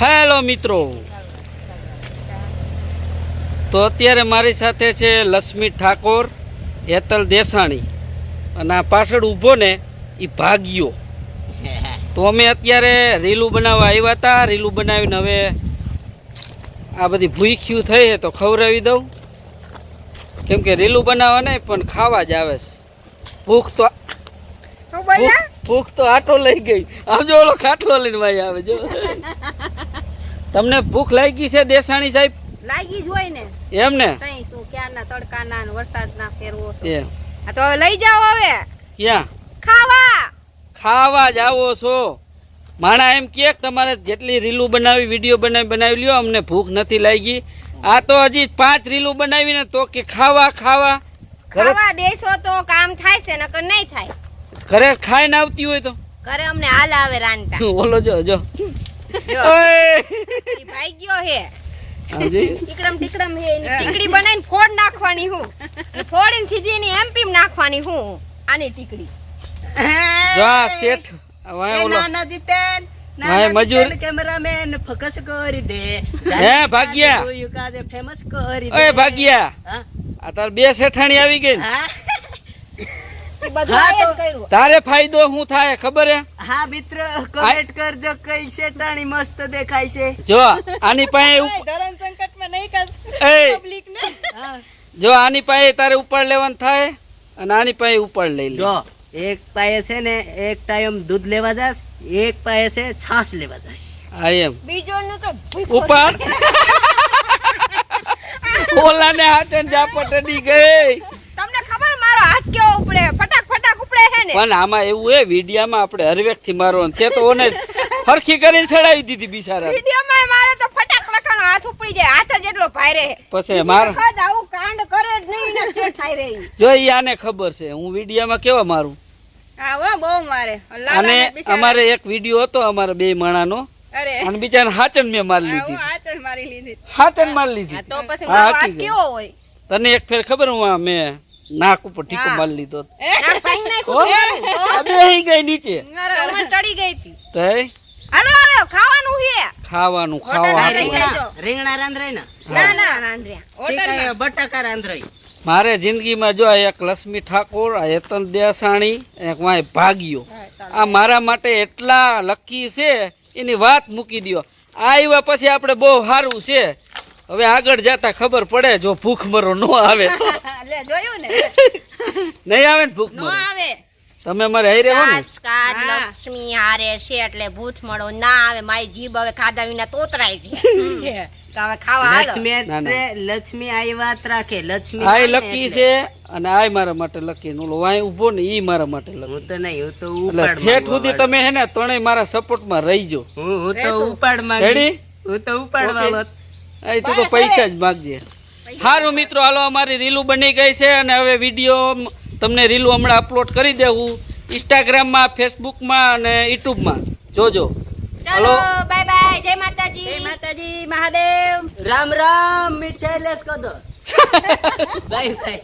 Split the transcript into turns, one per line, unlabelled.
Hello મિત્રો. તો અત્યારે મારી સાથે છે લક્ષ્મી ઠાકોર હેતલ દેસાણી. અને આ પાછળ ઊભો ને એ ભાગ્યો. તો અમે અત્યારે રીલું બનાવવા આવ્યા હતા રીલું બનાવીને હવે આ બધી ભૂખ્યું થઈ છે તો ખવડાવી દઉં. કેમ કે રીલું બનાવવા નહીં પણ ખાવા જ આવે છે. ભૂખ તો
હું
ભૂખ ભૂખ તો આટો લઈ ગઈ. આમ જો ઓલો ખાટલો લઈને ભાઈ આવે જો. તમને ભૂખ લાગી છે દેસાણી સાહેબ?
લાગી જ હોય ને.
એમ ને?
કઈ શું ક્યારના તડકાના ને વરસાદના ફેરવો છો? આ તો હવે લઈ જાઓ હવે.
ક્યાં?
ખાવા.
ખાવા જ આવો છો. માણા એમ કે તમારે જેટલી રીલું બનાવી વીડિયો બનાવી બનાવી લ્યો અમને ભૂખ નથી લાગી. આ તો હજી પાંચ રીલું બનાવીને તો કે ખાવા ખાવા.
ખાવા દેશો તો કામ થાય છે નકર નહીં થાય.
ઘરે ખાઈને આવતી હોય તો?
ઘરે અમને હાલ આવે રાંધતા.
ઓલો જો જો!
ઈ ભાઈ ગયો હે. ટીકડમ ટીકડમ હે એની ટીકડી બનાવીને ફોડ નાખવાની હું. અને ફોડીને સીધીની એમપી માં નાખવાની હું આની ટીકડી.
જો શેઠ. આ ઓલો.
નાના જીતેન
હા, મજૂર.
કેમેરામેન ફોકસ કરી દે.
હે, ભાગ્યા.
કાજે ફેમસ કરી
ઓય ભાગ્યા. આ તાર બે શેઠાણી આવી ગઈ.
હા. હા,
તારે ફાયદો શું થાય ખબર હે?
હા મિત્ર કમેન્ટ કરજો કઈ શેટાણી મસ્ત દેખાય છે.
જો આની પાસે
ધરણ સંકટમાં નહીં કર
એ!
પબ્લિક ને.
જો આની પાસે તારે ઉપર લેવાનું થાય અને આની પાસે ઉપર લઈ લે.
જો એક પાયે છે ને એક ટાઈમ દૂધ લેવા જાસ એક પાયે છે છાસ લેવા જાસ.
હા એમ.
બીજો નું તો ઉપર
ઉપાડ ઓલાને હાથે જાપટ ડી ગઈ
તમને ખબર મારો હાથ કેવો ઉપડે ફટાક ઉપડે છે ને?
પણ આમાં એવું હે વિડિયામાં આપણે હરવેકથી મારવાનું. તે તો ઓને ફરખી કરીને ચડાવી દીધી બિચારા
વિડિયામાં મારે તો ફટાક લખાનો હાથ ઉપડી જાય હાથ જ એટલો ભારે
પછી માર
ખદ આવું કાંડ કરે જ નહીં ને શું થાય રે
જો ઈ આને ખબર છે હું વિડિયામાં કેવા મારું?
હા હો બહુ મારે.
અને અમારે એક વિડિયો હતો અમારા બે માણાનો.
અરે.
અને બીજાને હાચન મેં મારી લીધી.
આચળ મારી લીધી.
હાચન મારી લીધી.
તો પછી
છે.
કેવો હોય?
તને એક ફેર ખબર હું મેં નાક ઉપર ટીકો. મારી લીધો બેહી ગઈ નીચે.
ચડી ગઈ હતી.
તો
હાલો હાલો ખાવાનું છે.
ખાવાનું ખાવાનું.
રીંગણા રાંધરાય ના?
ના રાંધ્યા
બટાકા રાંધરાય.
મારે જિંદગીમાં જો આ એક લક્ષ્મી ઠાકોર આ હેતન દેસાણી એક વાંય ભાગ્યો. આ મારા માટે એટલા લકી છે એની વાત મૂકી દ્યો. આ આવ્યા પછી આપણે બહુ સારું છે. હવે આગળ જતા ખબર પડે જો ભૂખ મરો ન આવે તો.
લે જોયું ને?
નહીં આવે ને ભૂખ
નો આવે.
તમે મારે હઈ રહેવાનું
સંસ્કાર લક્ષ્મી હારે છે એટલે ભૂત મળો ના આવે મારી જીભ હવે ખાધા વિના તોતરાય છે. તો ખાવા હાલો.
લક્ષ્મી
ના, ના.
એટલે લક્ષ્મી આઈ વાત રાખે. લક્ષ્મી
આ
નામ
લકી છે અને આ મારા માટે લકી ને ઓલો ઊભો ને ઈ મારા માટે લકી
હું તો નહીં હું તો ઉપાડ
ઠેઠ
માંગવા
સુધી તમે હે ને ત્રણેય મારા સપોર્ટમાં રહીજો.
હું હું તો ઉપાડ? હું તો ઉપાડ
Okay.
વાળો
એ તું તો પૈસા જ માગજે સારું મિત્રો હાલો અમારી રીલું બની ગઈ છે અને હવે વીડિયો તમને રીલું હમણાં અપલોડ કરી દેવું. ઇન્સ્ટાગ્રામમાં ફેસબુકમાં અને યુટ્યુબમાં જોજો.
ચાલો બાય બાય જય માતાજી. જય માતાજી મહાદેવ.
રામ રામ મિછાઈલેસ કદો બાય બાય